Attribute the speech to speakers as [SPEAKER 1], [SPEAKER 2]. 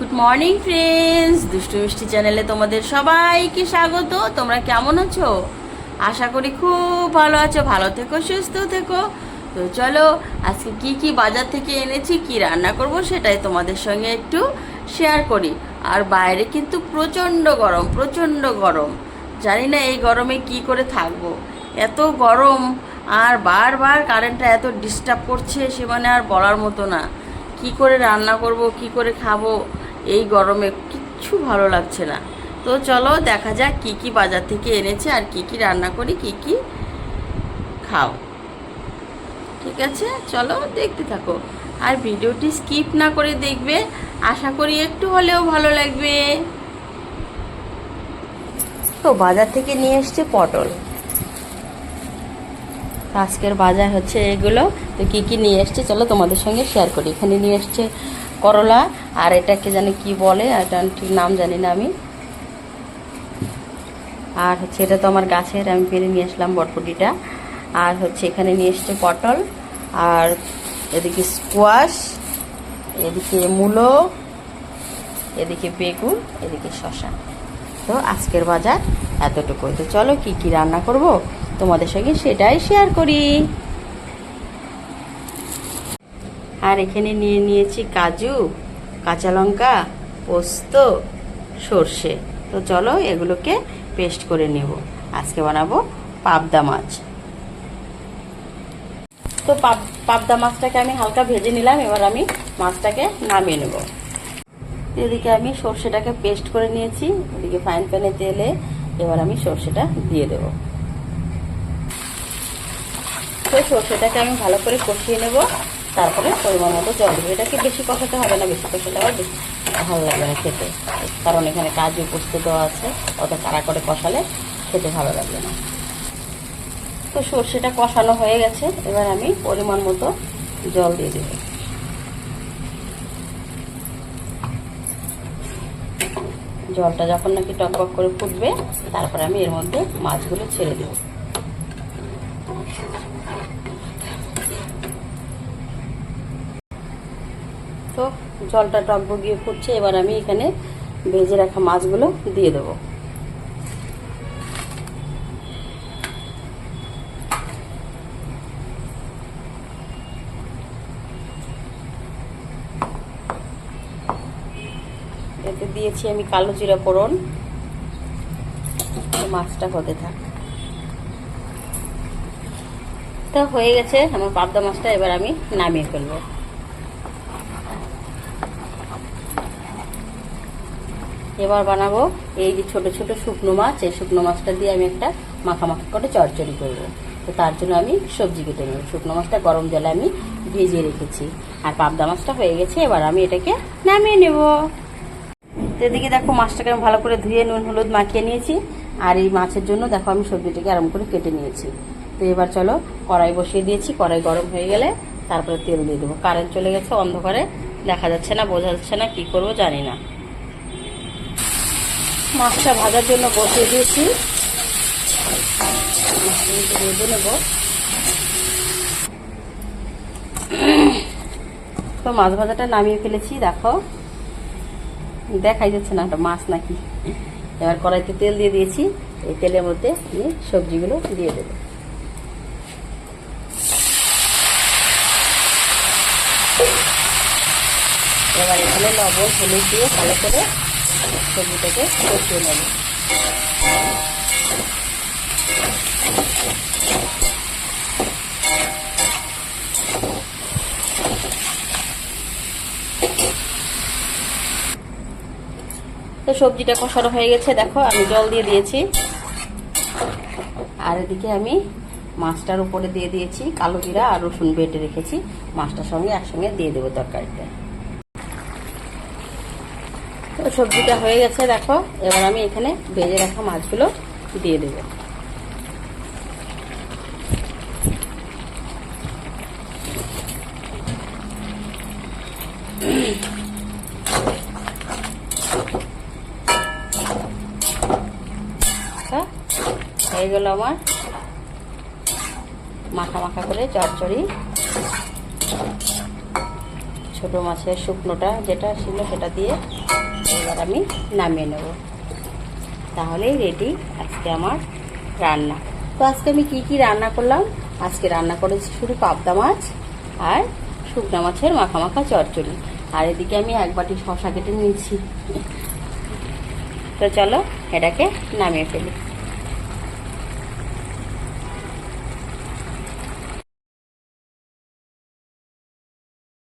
[SPEAKER 1] Good morning friends দুষ্টু মিষ্টি চ্যানেলে তোমাদের সবাইকে স্বাগত। তোমরা কেমন আছো? আশা করি খুব ভালো আছো, ভালো থেকো, সুস্থ থেকো। তো চলো, আজকে কি কি বাজার থেকে এনেছি, কি রান্না করব সেটাই তোমাদের সঙ্গে একটু শেয়ার করি। আর বাইরে কিন্তু প্রচণ্ড গরম প্রচণ্ড গরম। জানি না এই গরমে কি করে থাকব। এত গরম, আর বারবার কারেন্টটা এত ডিস্টার্ব করছে সে মানে আর বলার মতো না। কি করে রান্না করব, কি করে খাব? এই গরমে কিচ্ছু ভালো লাগছে না। তো চলো দেখা যাক কি কি বাজার থেকে এনেছে আর কি কি রান্না করি, কি কি খাও। ঠিক আছে? চলো দেখতে থাকো। আর ভিডিওটি স্কিপ না করে দেখবে। আশা করি একটু হলেও ভালো লাগবে। তো বাজার থেকে নিয়ে এসছে পটল। আজকের বাজার হচ্ছে এগুলো। তো কী কী নিয়ে এসছে চলো তোমাদের সঙ্গে শেয়ার করি। এখানে নিয়ে এসছে করলা, আর এটাকে জানি কি বলে, এটা ঠিক নাম জানি না আমি। আর হচ্ছে এটা তো আমার গাছের, আমি পেরে নিয়ে আসলাম বটপটিটা আর হচ্ছে এখানে নিয়ে এসছে পটল, আর এদিকে স্কোয়াশ এদিকে মূলো, এদিকে বেগুন, এদিকে শশা তো আজকের বাজার এতটুকু তো চলো কি কি রান্না করব? তোমাদের সঙ্গে সেটাই শেয়ার করি। আর এখানে নিয়ে নিয়েছি কাজু, কাঁচা লঙ্কা, পোস্ত, সর্ষে। তো চলো এগুলোকে পেস্ট করে নেব। আজকে বানাবো পাবদা মাছ। তো পাব, পাবদা মাছটাকে আমি হালকা ভেজে নিলাম, এবার আমি মাছটাকে নামিয়ে নেব। এদিকে আমি সর্ষেটাকে পেস্ট করে নিয়েছি, এদিকে ফাইন প্যানে তেলে এবার আমি সর্ষেটা দিয়ে দেব। তো সর্ষেটাকে আমি ভালো করে কষিয়ে নেব। তারপরে পরিমাণ মতো জল দেবো এটাকে বেশি কষাতে হবে না, বেশি কষালে আবার বেশি ভালো লাগবে না খেতে। কারণ এখানে কাজু পোস্ত দেওয়া আছে, অত কাড়া করে কষালে খেতে ভালো লাগবে না। তো সর্ষেটা কষানো হয়ে গেছে, এবার আমি পরিমাণ মতো জল দিয়ে দেবো। জলটা যখন নাকি টকবক করে ফুটবে, তারপরে আমি এর মধ্যে মাছগুলো ছেড়ে দেব। তো জলটা টকবগিয়ে ফুটছে, এবার আমি এখানে ভেজে রাখা মাছগুলো দিয়ে দেবো। এতে দিয়েছি আমি কালো জিরা ফোড়ন। মাছটা হতে থাক। তা হয়ে গেছে, আমার পাবদা মাছটা এবার আমি নামিয়ে ফেলব। এবার বানাবো এই যে ছোট ছোট শুকনো মাছ, এই শুকনো মাছটা দিয়ে আমি একটা মাখা মাখা করে চড়চড়ি করব। তো তার জন্য আমি সবজি কেটে নেব। শুকনো মাছটা গরম জলে আমি ভেজে রেখেছি। আর পাবদা মাছটা হয়ে গেছে, এবার আমি এটাকে নামিয়ে নেব। এদিকে দেখো মাছটাকে আমি ভালো করে ধুয়ে নুন, হলুদ মাখিয়ে নিয়েছি। আর এই মাছের জন্য দেখো আমি সবজিটাকে আরাম করে কেটে নিয়েছি। তো এবার চলো কড়াই বসিয়ে দিয়েছি। কড়াই গরম হয়ে গেলে তারপরে তেল দিয়ে দেবো। কারেন্ট চলে গেছে অন্ধকারে। দেখা যাচ্ছে না, বোঝা যাচ্ছে না, কি করব জানি না। মাছটা ভাজার জন্য বসিয়ে দিয়েছি। ভেজে নেব তো মাছ ভাজাটা নামিয়ে ফেলেছি, দেখো। দেখাই যাচ্ছে না, একটা মাছ নাকি। এবার কড়াইতে তেল দিয়ে দিয়েছি। এই তেলের মধ্যে সবজিগুলো দিয়ে দেবো। এবার এখানে লবণ, হলুদ দিয়ে ভালো করে সবজিটাকে কষিয়ে নেব। তো সবজিটা কষানো হয়ে গেছে, দেখো, আমি জল দিয়ে দিয়েছি। আর এদিকে আমি মাছটার উপরে দিয়ে দিয়েছি কালো জিরা আর রসুন বেটে রেখেছি। মাছটার সঙ্গে একসঙ্গে দিয়ে দেবো তরকারিতে। সবজিটা হয়ে গেছে, দেখো। এবার আমি এখানে ভেজে রাখা মাছগুলো দিয়ে দেবো। হয়ে গেল আমার মাখা মাখা করে চচ্চড়ি। ছোট মাছের শুকনোটা যেটা ছিল সেটা দিয়ে এবার আমি নামিয়ে নেব। তাহলেই রেডি আজকে আমার রান্না। তো আজকে আমি কি কি রান্না করলাম? আজকে রান্না করেছি শুধু পাবদা মাছ আর শুকনা মাছের মাখা মাখা চচ্চড়ি। আর এদিকে আমি এক বাটি শশা কেটে নিয়েছি। তো চলো এটাকে নামিয়ে ফেলি।